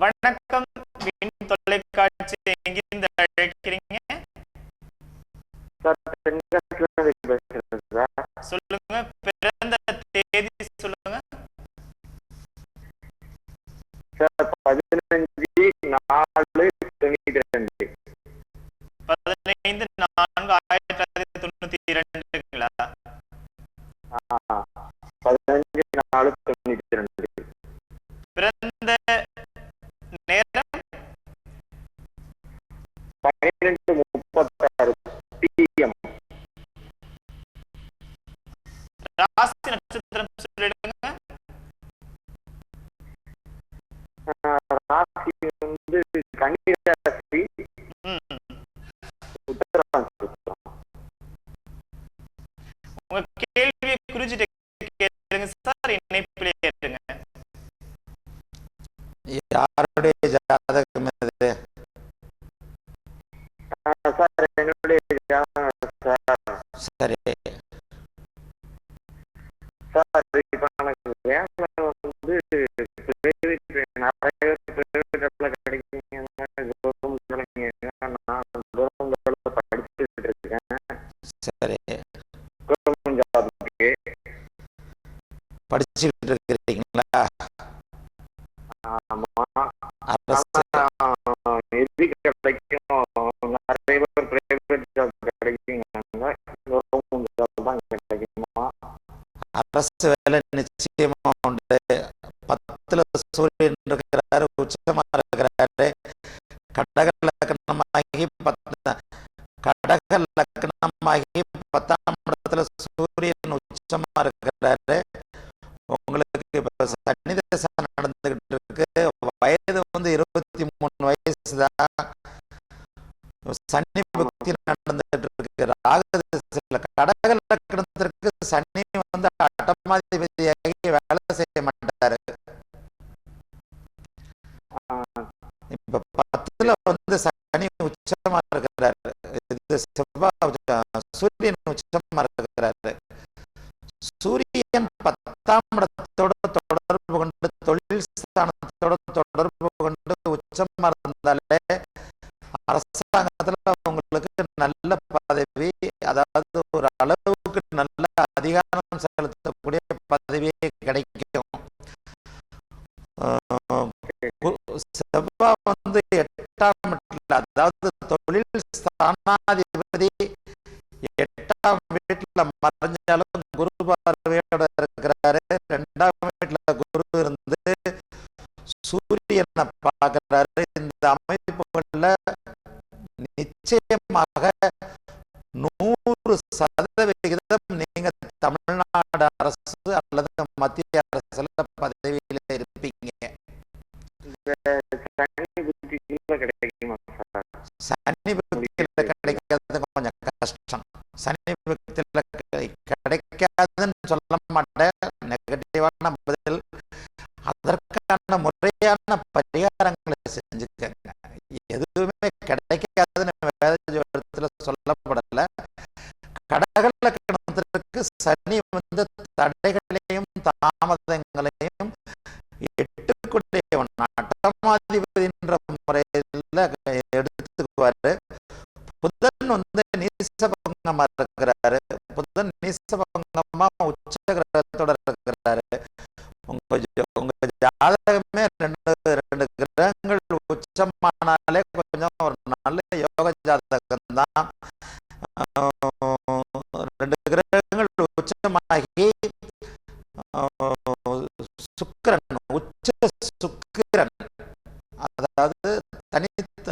வணக்கம். வின் தொலைக்காட்சி எங்கிருந்து அழைக்கிறீங்க? சொல்லுங்க. பிறந்த தேதி சொல்லுங்க. பதினஞ்சு நாலு சார் இணைப்பிலே ஏற்றுங்க. யாருடைய ஜாதகம் இது? சார் என்னுடைய ஜாதகம் சார். சரி. சார் இப்ப எனக்கு வேலை வந்து தான் கிடைக்குமா? அரசு வேலை நிச்சயமா உண்டு. பத்துல சூரியன் இருக்கிறாரு உச்சமா இருக்கிறாரு. கடக லக்னமாகி பத்து கடக லக்னமாகி பத்தாம் இடத்துல சூரியன் உச்சமா இருக்கிறாரு. சனி தசை நடந்துகிட்டு இருக்கு வயது வந்து இருபத்தி மூணு வயசு தான் சனி பக்தி நடந்துகிட்டு இருக்கு ராகு திசையில கடக லக்னத்திற்கு சனி வந்து அட்டமாதிபதியாகி வேலை செய்ய மாட்டாரு. இப்ப பத்துல வந்து சனி உச்சமா இருக்கிறாரு. இது செவ்வாய் சூரியன் உச்சமா இருக்கிறாரு. சூரியன் பத்தாம் இடத்தோட தொடர்பு கொண்டு தொழில் ஸ்தானத்தோட தொடர்பு கொண்டு உச்சமா இருந்தாலே அரசாங்கத்துல அவங்களுக்கு நல்ல பதவி அதாவது ஒரு அளவுக்கு நல்ல அதிகாரம் செலுத்தக்கூடிய பதவியே கிடைக்கும். ஆஹ் செவ்வாய் வந்து எட்டாம் வீட்டில் அதாவது தொழில் ஸ்தானாதிபதி எட்டாம் வீட்டில் மறைஞ்சாலும் குருபார் சூரியனை பார்க்கிறாரு. இந்த அமைப்புகள்ல நிச்சயமாக நூறு சதவிகிதம் நீங்க தமிழ்நாடு அரசு அல்லது மத்திய அரசுல பதவியில இருப்பீங்க. சனி பக்தியில கொஞ்சம் கஷ்டம். சனி பக்தியில கிடைக்காதுன்னு சொல்ல முறையான பரிகாரங்களை செஞ்சுக்கங்க. எதுவுமே கிடைக்காதுன்னு வேத ஜோதிடத்துல சொல்லப்படல. கடகலக்கணத்திற்கு சனி வந்து தடைகளையும் தாமதங்களையும் எட்டுக்குடையவன் அட்டமாதிபதின்ற முறையில் எடுத்துக்குவாரு. புதன் வந்து நீசபங்கமா இருக்கிறாரு. புதன் நீசபங்கமா உச்ச கிரகத்தோட இருக்கிறாரு. உங்க உங்க ஜாதகம் ரெண்டு ரெண்டு கிரகங்கள் உச்சமானாலே கொஞ்சம் ஒரு நல்ல யோக ஜாதகம் தான். ரெண்டு கிரகங்கள் உச்சமாகி சுக்கரன் சுக்கிரன் உச்ச சுக்கிரன். அதாவது தனித்த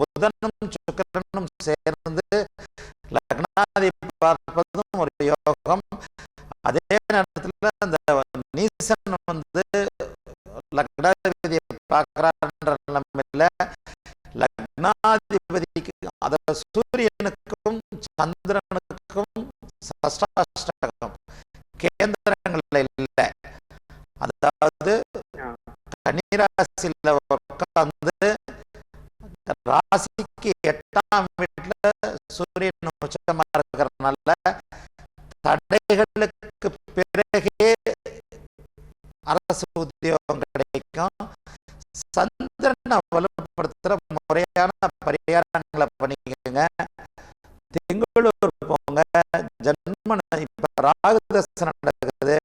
புதனும் சுக்கிரனும் சேர்ந்து லக்னாதி பார்ப்பதும் ஒரு யோகம். அதே நேரத்தில் அந்த நீசன் வந்து லக்னாதிபதியை பார்க்கிறான்ற நிலைமையில லக்னாதிபதிக்கு அத சூரியனுக்கும் சந்திரனுக்கும் சஷ்டாஷ்டகம் கேந்திரங்கள்ல இல்லை. அதாவது கன்னிராசியில உட்கார்ந்து ராசிக்கு எட்டாம் வீட்டுல சூரியன் உச்சமா இருக்கிறதுனால தடைகளுக்கு பிறகே அரசு உத்தியோகம் வரைக்கும் சந்திரனை வலுப்படுத்துகிற முறையான பரிகாரங்களை பண்ணிக்கோங்க. திங்களூர் போங்க. ஜன்மன இப்போ ராகுதசை நடக்குது.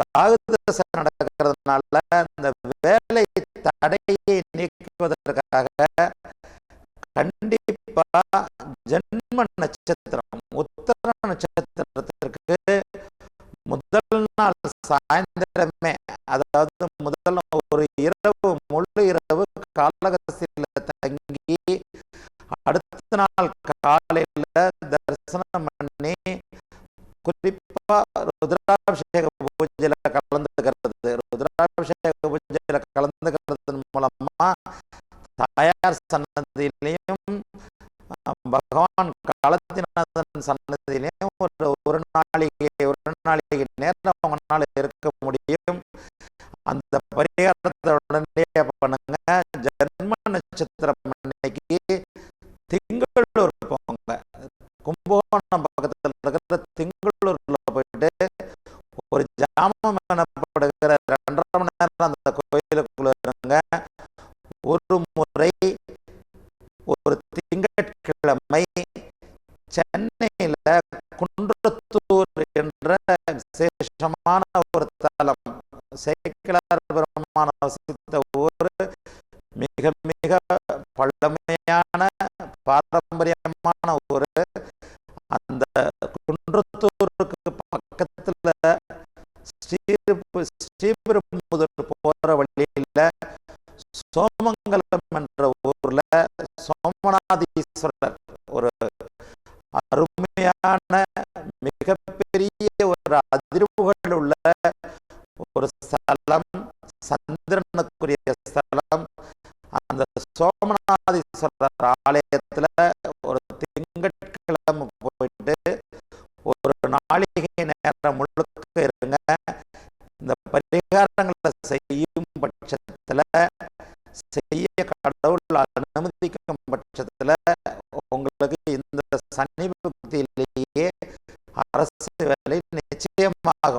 ராகுதசை நடக்கிறதுனால இந்த வேலை தடையை நீக்குவதற்காக கண்டிப்பா ஜென்ம நட்சத்திரம் உத்தர நட்சத்திரத்திற்கு முதல் நாள் சாயந்தரம் இரவு முழு இரவு காலகசியில் தங்கி அடுத்த நாள் காலையில் தரிசனம் பண்ணி குறிப்பா ருத்ராபிஷேக பூஜையில கலந்துக்கிறது. ருத்ராபிஷேக பூஜையில கலந்துக்கிறதன் மூலமா தாயார் சன்னதியிலையும் பகவான் காலத்திநாதன் சன்னதியிலையும் ஒரு ஒரு நாளைக்கு ஒரு நாளைக்கு நேரம் அவங்களால இருக்க முடியும். அந்த பரிகாரத்தை உடனே பண்ணுங்க. ஜென்ம நட்சத்திரம் அன்னைக்கு திங்களூர் போங்க. கும்பகோணம் பக்கத்தில் இருக்கிற திங்களூர்ல போயிட்டு ஒரு ஜாமம் எனப்படுகிற ரெண்டரை மணி நேரம் அந்த கோயிலுக்குள்ள இருங்க. ஒரு முறை ஒரு திங்கட்கிழமை சென்னையில குன்றத்தூர் என்ற விசேஷமான சேக்கிலார் பெருமான வசித்த ஊர் மிக மிக பழமையான பாரம்பரியமான ஊர். அந்த குன்றத்தூருக்கு பக்கத்தில் ஸ்ரீபு ஸ்ரீபெரும்புதூர் போகிற வழியில் சோமங்கலம் என்ற ஊரில் சோமநாதீஸ்வரர் ஒரு அருமையான மிகப்பெரிய ஒரு அதிர்வுகள் உள்ள ஒரு ஸ்தலம் சந்திரனுக்குரிய ஸ்தலம். அந்த சோமநாதீஸ்வரர் ஆலயத்துல ஒரு திங்கட்கிழமை போயிட்டு ஒரு நாளிகை நேரம் முழுக்க இருங்க. இந்த பரிகாரங்களை செய்யும் பட்சத்தில் செய்ய கடவுள் அனுமதிக்கும் பட்சத்துல உங்களுக்கு இந்த சனி புக்தியிலேயே அரசு வேலை நிச்சயமாக